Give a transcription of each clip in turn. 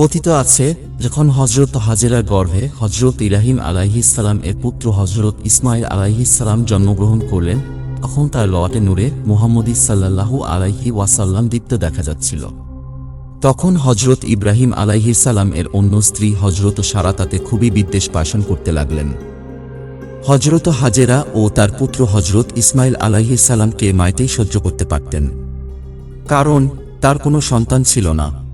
কথিত আছে, যখন হজরত হাজেরার গর্ভে হজরত ইরাহিম আলাইহিসালাম এর পুত্র হজরত ইসমাইল আলাইহিসালাম জন্মগ্রহণ করলেন, তখন তার লওয়াটে নূরে মুহাম্মদী সাল্লাল্লাহু আলাইহি ওয়াসাল্লাম দীপ্ত দেখা যাচ্ছিল। তখন হজরত ইব্রাহিম আলাইহিসালাম এর অন্য স্ত্রী হজরত সারা তাতে খুবই বিদ্বেষ পাশন করতে লাগলেন। হজরত হাজেরা ও তার পুত্র হজরত ইসমাইল আলাইহিসালামকে মাইতেই সহ্য করতে পারতেন। কারণ, তার কোনো সন্তান ছিল না।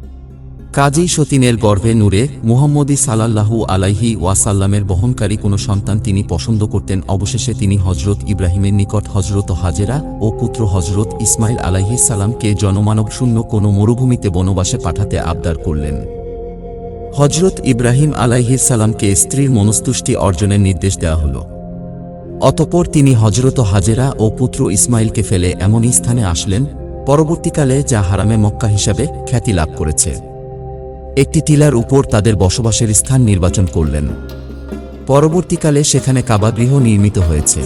কাজী সতীনের গর্ভে নূরে মুহাম্মদী সালাল্লাহু আলাইহি ওয়াসাল্লামের বহনকারী কোনো সন্তান তিনি পছন্দ করতেন। অবশেষে তিনি হজরত ইব্রাহিমের নিকট হজরত হাজেরা ও পুত্র হজরত ইসমাইল আলাইহি সালামকে জনমানব শূন্য কোনো মরুভূমিতে বনবাসে পাঠাতে আবদার করলেন। হজরত ইব্রাহিম আলাইহি সালামকে স্ত্রীর মনস্তুষ্টি অর্জনের নির্দেশ দেওয়া হল। অতপর তিনি হজরত হাজেরা ও পুত্র ইসমাইলকে ফেলে এমনই স্থানে আসলেন, পরবর্তীকালে যা হারামে মক্কা হিসাবে খ্যাতি লাভ করেছে। একটি টিলার উপর তাদের বসবাসের স্থান নির্বাচন করলেন। পরবর্তীকালে সেখানে কাবাগৃহ নির্মিত হয়েছে।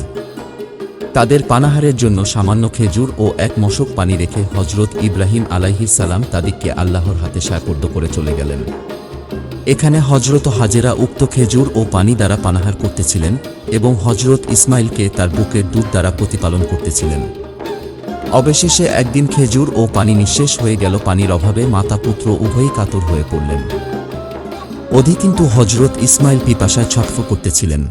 তাদের পানাহারের জন্য সামান্য খেজুর ও এক মশক পানি রেখে হজরত ইব্রাহিম আলাইহিস সালাম তাদেরকে আল্লাহর হাতে সায়পর্দ করে চলে গেলেন। এখানে হজরত হাজেরা উক্ত খেজুর ও পানি দ্বারা পানাহার করতেছিলেন এবং হজরত ইসমাইলকে তার বুকের দুধ দ্বারা প্রতিপালন করতেছিলেন। অবশেষে একদিন খেজুর ও পানি নিঃশেষ হয়ে গেল পানির অভাবে মাতা পুত্র উভয়ই কাতর হয়ে পড়লেন। অধি কিন্তু হজরত ইসমাইল পিপাসায় ছটফ করতেছিলেন।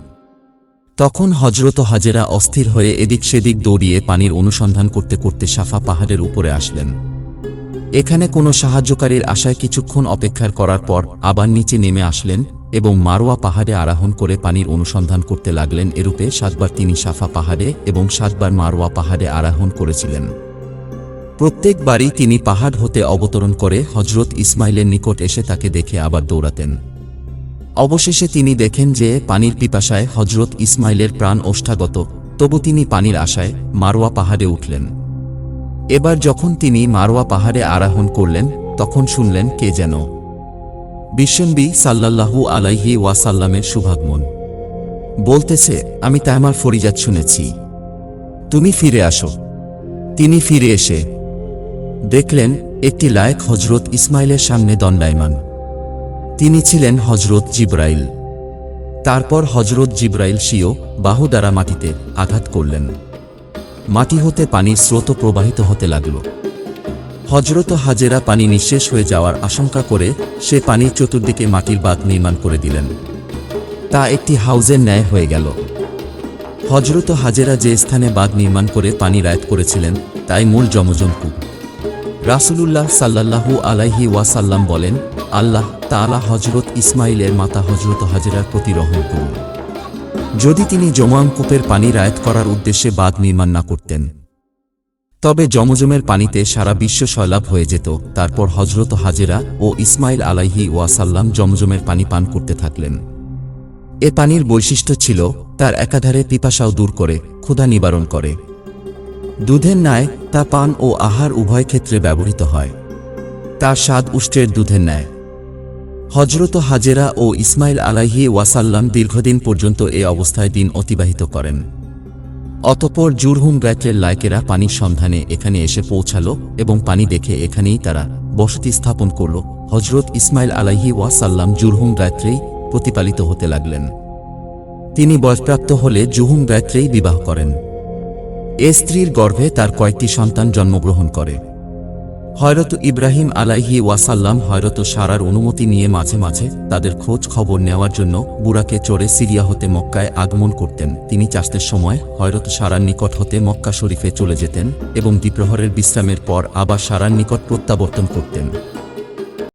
তখন হজরত হাজেরা অস্থির হয়ে এদিক সেদিক দৌড়িয়ে পানির অনুসন্ধান করতে করতে সাফা পাহাড়ের উপরে আসলেন। এখানে কোনো সাহায্যকারীর আশায় কিছুক্ষণ অপেক্ষার করার পর আবার নিচে নেমে আসলেন এবং মারোয়া পাহাড়ে আরোহণ করে পানির অনুসন্ধান করতে লাগলেন এরূপে সাতবার তিনি সাফা পাহাড়ে এবং সাতবার মারোয়া পাহাড়ে আরোহণ করেছিলেন। প্রত্যেকবারই তিনি পাহাড় হতে অবতরণ করে হজরত ইসমাইলের নিকট এসে তাকে দেখে আবার দৌড়াতেন। অবশেষে তিনি দেখেন যে পানির পিপাসায় হজরত ইসমাইলের প্রাণ ওষ্ঠাগত, তবু তিনি পানির আশায় মারোয়া পাহাড়ে উঠলেন। এবার যখন তিনি মারোয়া পাহাড়ে আরোহণ করলেন, তখন শুনলেন কে যেন। বিশ্বনবী সাল্লাল্লাহু আলাইহি ওয়াসাল্লামের শুভাগমন বলতেছে, আমি তাইমার ফরিজাত শুনেছি। তুমি ফিরে আসো। তিনি ফিরে এসে দেখলেন, একটি লায়ক হজরত ইসমাইলের সামনে দণ্ডায়মান। তিনি ছিলেন হজরত জিব্রাইল। তারপর হজরত জিব্রাইল সিও বাহু দ্বারা মাটিতে আঘাত করলেন। মাটি হতে পানির স্রোত প্রবাহিত হতে লাগল। হজরত হাজেরা পানি নিঃশেষ হয়ে যাওয়ার আশঙ্কা করে সে পানির চতুর্দিকে মাটির বাঁধ নির্মাণ করে দিলেন। তা একটি হাউজের ন্যায় হয়ে গেল। হজরত হাজেরা যে স্থানে বাঁধ নির্মাণ করে পানি রায়ত করেছিলেন, তাই মূল জমজম কূপ রাসূলুল্লাহ সাল্লাল্লাহু আলাইহি ওয়াসাল্লাম বলেন, আল্লাহ তাআলা হজরত ইসমাইলের মাতা হজরত হাজেরার প্রতি রহম করুন। যদি তিনি জমাম কূপের পানি রায়ত করার উদ্দেশ্যে বাঁধ নির্মাণ না করতেন। তবে জমজমের পানিতে সারা বিশ্ব সয়লাভ হয়ে যেত। তারপর হজরত হাজেরা ও ইসমাইল আলাইহি ওয়াসাল্লাম জমজমের পানি পান করতে থাকলেন। এ পানির বৈশিষ্ট্য ছিল, তার একাধারে পিপাসাও দূর করে, ক্ষুধা নিবারণ করে। দুধের ন্যায় তা পান ও আহার উভয় ক্ষেত্রে ব্যবহৃত হয়। তার স্বাদ উষ্টের দুধের ন্যায়। হজরত হাজেরা ও ইসমাইল আলাইহি ওয়াসাল্লাম দীর্ঘদিন পর্যন্ত এ অবস্থায় দিন অতিবাহিত করেন। অতপর জুরহুম ব্যাটের লায়কেরা পানির সন্ধানে এখানে এসে পৌঁছাল এবং পানি দেখে এখানেই তারা বসতি স্থাপন করল। হজরত ইসমাইল আলাইহি ওয়াসাল্লাম জুরহুম গায়ত্রেই প্রতিপালিত হতে লাগলেন। তিনি বয়সপ্রাপ্ত হলে জুহুম গায়ত্রেই বিবাহ করেন। এ স্ত্রীর গর্ভে তার কয়েকটি সন্তান জন্মগ্রহণ করে। হয়রত ইব্রাহিম আলাইহি ওয়াসাল্লাম হয়রত সারার অনুমতি নিয়ে মাঝে মাঝে তাদের খোঁজ খবর নেওয়ার জন্য বুড়াকে চড়ে সিরিয়া হতে মক্কায় আগমন করতেন। তিনি চাষতের সময় হয়রত সারার নিকট হতে মক্কা শরীফে চলে যেতেন এবং দ্বিপ্রহরের বিশ্রামের পর আবার সারার নিকট প্রত্যাবর্তন করতেন।